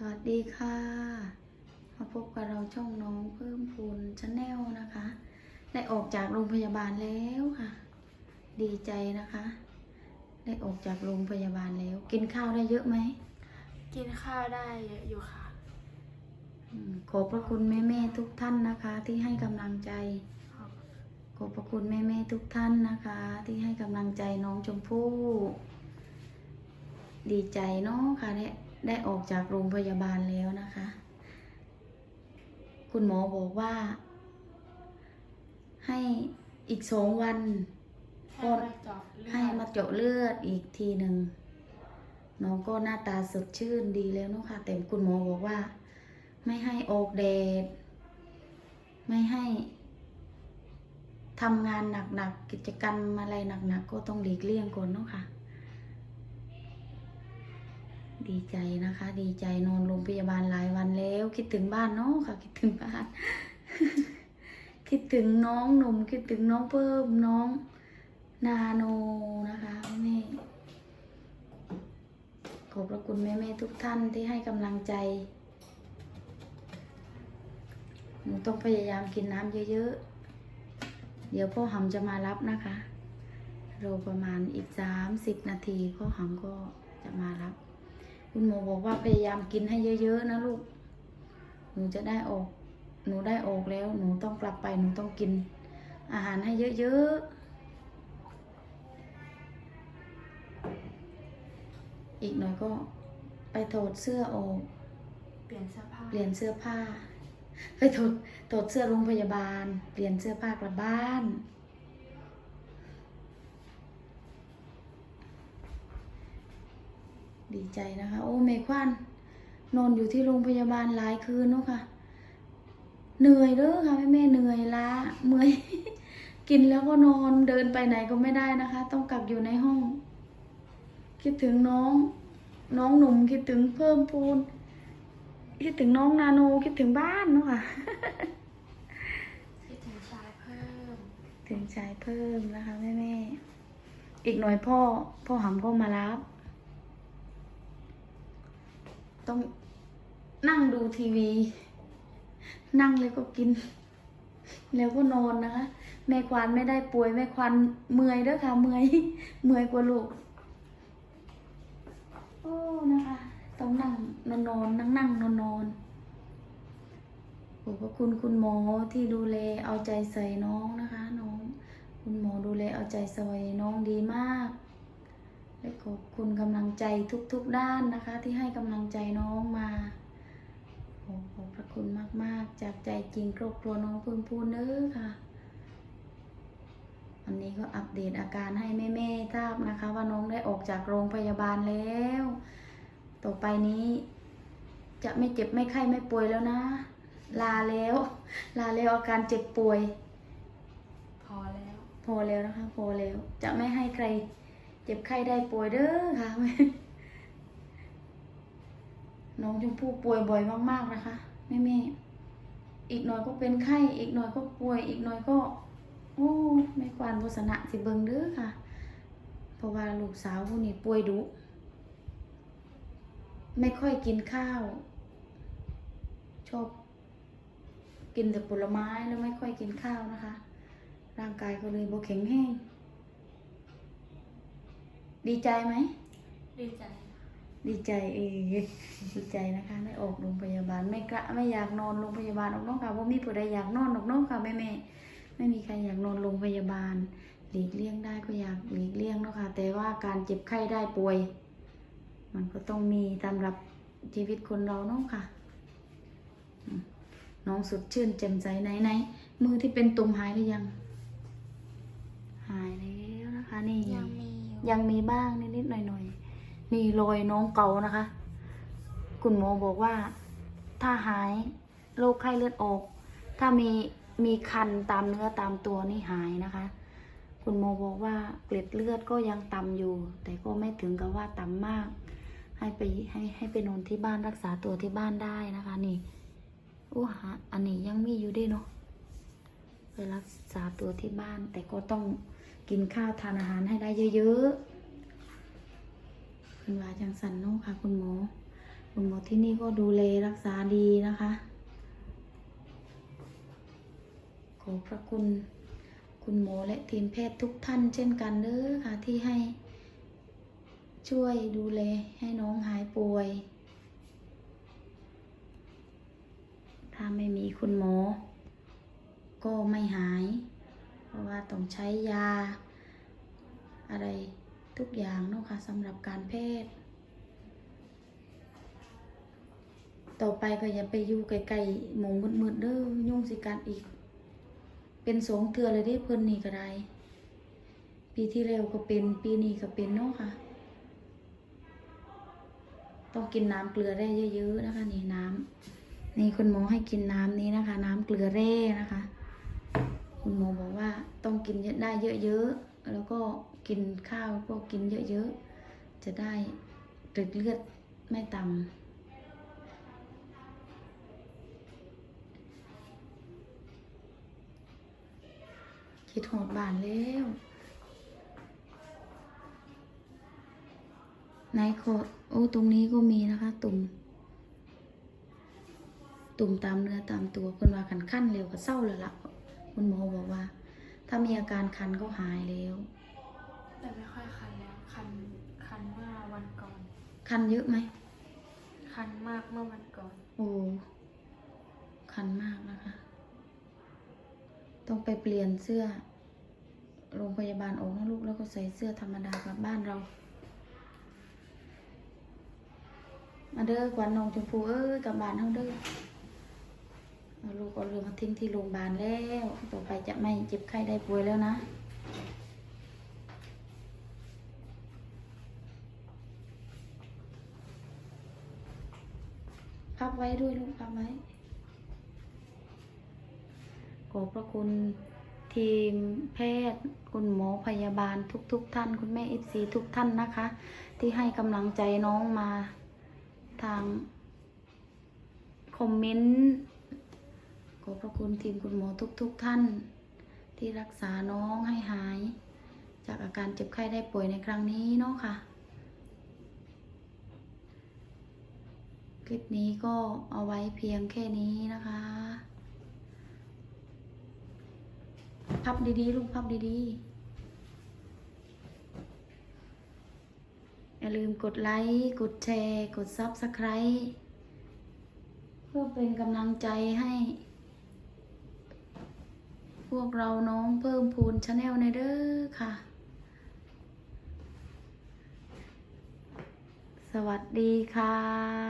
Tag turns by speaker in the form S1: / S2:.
S1: สวัสดีค่ะ มาพบกับเราช่องน้องเพิ่มพูนชาแนลนะคะ ได้ออกจากโรงพยาบาลแล้วค่ะ ดีใจนะคะ ได้ออกจากโรงพยาบาลแล้ว กินข้าวได้เยอะไหม
S2: กินข้าวได้เยอะอยู่ค่ะ
S1: อืมขอบพระคุณแม่ๆทุกท่านนะคะ ที่ให้กำลังใจ ขอบพระคุณแม่ๆทุกท่านนะคะ ที่ให้กำลังใจน้องชมพู่ ดีใจเนาะค่ะได้ ได้ออกจากโรงพยาบาลแล้วนะคะ คุณหมอบอกว่า ให้อีกสองวัน
S2: ให้มาเจาะเลือด
S1: ให้มาเจาะเลือดอีกทีหนึ่งน้องก็หน้าตาสดชื่นดีแล้วเนาะค่ะแต่คุณหมอบอกว่า ไม่ให้ออกแดดไม่ให้ทำงานหนักๆกิจกรรมอะไรหนักๆก็ต้องหลีกเลี่ยงก่อนเนาะค่ะ ดีใจนะคะ ดีใจนอนโรงพยาบาลหลายวันแล้ว คิดถึงบ้านเนาะค่ะ คิดถึงบ้าน คิดถึงน้องหนุ่มคิดถึงน้องเพิ่มน้อง นาโนนะคะแม่ขอบพระคุณแม่แม่ๆทุกท่านที่ให้กำลังใจหนูต้องพยายามกินน้ำเยอะๆ เดี๋ยวพ่อหำจะมารับนะคะรอประมาณอีกสามสิบนาทีพ่อหำก็จะมารับ คุณหมอบอกว่าพยายามกินให้เยอะๆนะลูก หนูจะได้ออก หนูได้ออกแล้ว หนูต้องกลับไป หนูต้องกิน อาหารให้เยอะๆ อีกหน่อยก็ไปถอดเสื้อออก
S2: เปลี่ยนเสื้อผ้า
S1: เปลี่ยนเสื้อผ้า ไปถอดถอดเสื้อโรงพยาบาล เปลี่ยนเสื้อผ้ากลับบ้าน ดีใจนะคะ โอ้เมควันนอนอยู่ที่โรงพยาบาลหลายคืนเนาะค่ะ เหนื่อยเด้อค่ะแม่แม่ๆเหนื่อยล้าเมื่อยกินแล้วก็นอนเดินไปไหนก็ไม่ได้นะคะ ต้องกลับอยู่ในห้อง คิดถึงน้อง น้องหนุ่มคิดถึงเพิ่มพูนคิดถึงน้องนาโนคิดถึงบ้านเนาะค่ะ
S2: คิดถึงชายเพิ่ม
S1: ถึงชายเพิ่มนะคะแม่แม่ๆอีกหน่อยพ่อพ่อหำก็มารับ ต้องนั่งดูทีวี นั่งแล้วก็กิน แล้วก็นอนนะคะ แม่ควานไม่ได้ป่วยแม่ควานเมื่อยด้อค่ะ เมื่อยเมื่อยกว่าลูก โอ้นะคะ ต้องนั่งนอนนอนนั่งนั่งนอนนอนขอบพระคุณคุณหมอที่ดูแลเอาใจใส่น้องนะคะ น้อง คุณหมอดูแลเอาใจใส่น้องดีมาก และขอบคุณกำลังใจทุกๆด้านนะคะ ที่ให้กำลังใจน้องมาขอขอบพระคุณมากๆ จากใจจริงครอบครัวน้องพึ่งพูนเด้อค่ะวันนี้ก็อัปเดตอาการให้แม่ๆทราบนะคะ ว่าน้องได้ออกจากโรงพยาบาลแล้ว ต่อไปนี้ จะไม่เจ็บไม่ไข้ไม่ป่วยแล้วนะ ลาแล้ว ลาแล้วอาการเจ็บป่วย
S2: พอแล้ว
S1: พอแล้วนะคะ พอแล้ว จะไม่ให้ใคร เจ็บไข้ได้ป่วยเด้อค่ะน้องชมพู่ป่วยบ่อยมาก ๆนะคะแม่แม่อีกหน่อยก็เป็นไข้ อีกหน่อยก็ป่วย อีกหน่อยก็ โอ้ไม่ควานโฆษณะสิเบิงเด้อค่ะ เพราะว่าลูกสาวผู้นี้ป่วยดุ ไม่ค่อยกินข้าว ชอบ กินแต่ผลไม้แล้วไม่ค่อยกินข้าวนะคะ ร่างกายก็เลยบ่แข็งแห้ง ดีใจไหม
S2: ดีใจ
S1: ดีใจเออดีใจนะคะได้ออกโรงพยาบาลไม่กระไม่อยากนอนโรงพยาบาลออกน้องค่ะว่ามีผู้ใดอยากนอนออกน้องค่ะแม่แม่ไม่มีใครอยากนอนโรงพยาบาล หลีกเลี่ยงได้ก็อยากหลีกเลี่ยงเนาะค่ะ แต่ว่าการเจ็บไข้ได้ป่วย มันก็ต้องมีตามรับชีวิตคนเราเนาะค่ะอืมน้องสดชื่นแจ่มใสไหนไหนมือที่เป็นตุ่มหายหรือยัง หายแล้วนะคะนี่
S2: ยังมีอ ยั
S1: งมีบ้างนิดๆหน่อยๆนี่รอยน้องเกานะคะ คุณหมอบอกว่า ถ้าหายโรคไข้เลือดออก ถ้ามีมีคันตามเนื้อตามตัวนี่หายนะคะ คุณหมอบอกว่าเกล็ดเลือดก็ยังต่ำอยู่ แต่ก็ไม่ถึงกับว่าต่ำมาก ให้ไปให้ให้ไปนอนที่บ้านรักษาตัวที่บ้านได้นะคะ นี่อู้หาอันนี้ยังมีอยู่ด้วยเนาะไปรักษาตัวที่บ้านแต่ก็ต้อง กินข้าวทานอาหารให้ได้เยอะๆคุณวาจังสันนาะค่ะ คุณหมอคุณหมอที่นี่ก็ดูแลรักษาดีนะคะ ขอพระคุณคุณหมอและทีมแพทย์ทุกท่านเช่นกันเด้อค่ะที่ให้ ช่วยดูแลให้น้องหายป่วย ถ้าไม่มีคุณหมอก็ไม่หาย ราะว่าต้องใช้ยา อะไรทุกอย่างเนาะค่ะสำหรับการแพทย์ ต่อไปก็อย่าไปอยู่ไกลๆหมองมืดๆเด้อยุ่งสิการอีก เป็นสองเทือเลยได้เพิ่นนี่ก็ได้ปีที่แล้วก็เป็นปีนี้ก็เป็นเนาะค่ะ ต้องกินน้ำเกลือได้เยอะๆนะคะ นี่น้ำนี่คุณหมอให้กินน้ำนี้นะคะ น้ำเกลือแร่นะคะ คุณหมอบอกว่าต้องกินได้เยอะๆ แล้วก็กินข้าวก็กินเยอะๆ จะได้เลือดเลือดไม่ต่ำคิดหอดบานแล้วไหนขอโอ้ตรงนี้ก็มีนะคะ ตุ่ม ตุ่มตามเนื้อตามตัวเพิ่นว่าคันขั้นเร็วก็เศร้าเลยละ คุณหมอบอกว่า ถ้ามีอาการคันก็หายแล้ว
S2: แต่ไม่ค่อยคันแล้ว คัน คันเมื่อวันก่อน
S1: คันเยอะไหม
S2: คันมากเมื่อวันก่อน
S1: โอ้ คันมากนะคะ ต้องไปเปลี่ยนเสื้อ โรงพยาบาลออกนะลูกแล้วก็ใส่เสื้อธรรมดากลับบ้านเรา มาเด้อกวันน้องชมพูเอ้ยกลับบ้านเฮาเด้อเอา ลูกเอาเรือมาทิ้งที่โรงพยาบาลแล้ว ต่อไปจะไม่เจ็บไข้ได้ป่วยแล้วนะพับไว้ด้วยลูกพับไว้ ขอบพระคุณทีมแพทย์ คุณหมอพยาบาลทุกๆทท่าน คุณแม่เอฟซีทุกท่านนะคะ ที่ให้กำลังใจน้องมาทางคอมเมนต์ อบพระคุณทีมคุณหมอทุกๆทท่าน ที่รักษาน้องให้หาย จากอาการเจ็บไข้ได้ป่วยในครั้งนี้เนาะค่ะ คลิปนี้ก็เอาไว้เพียงแค่นี้นะคะ พับดีๆ ลูกพับดีๆอย่าลืมกดไลค์ กดแชร์ กดซับสไคร b ์เพื่อเป็นกำลังใจให้ พวกเราน้องเพิ่มพูนชาแนลในเด้อค่ะ สวัสดีค่ะ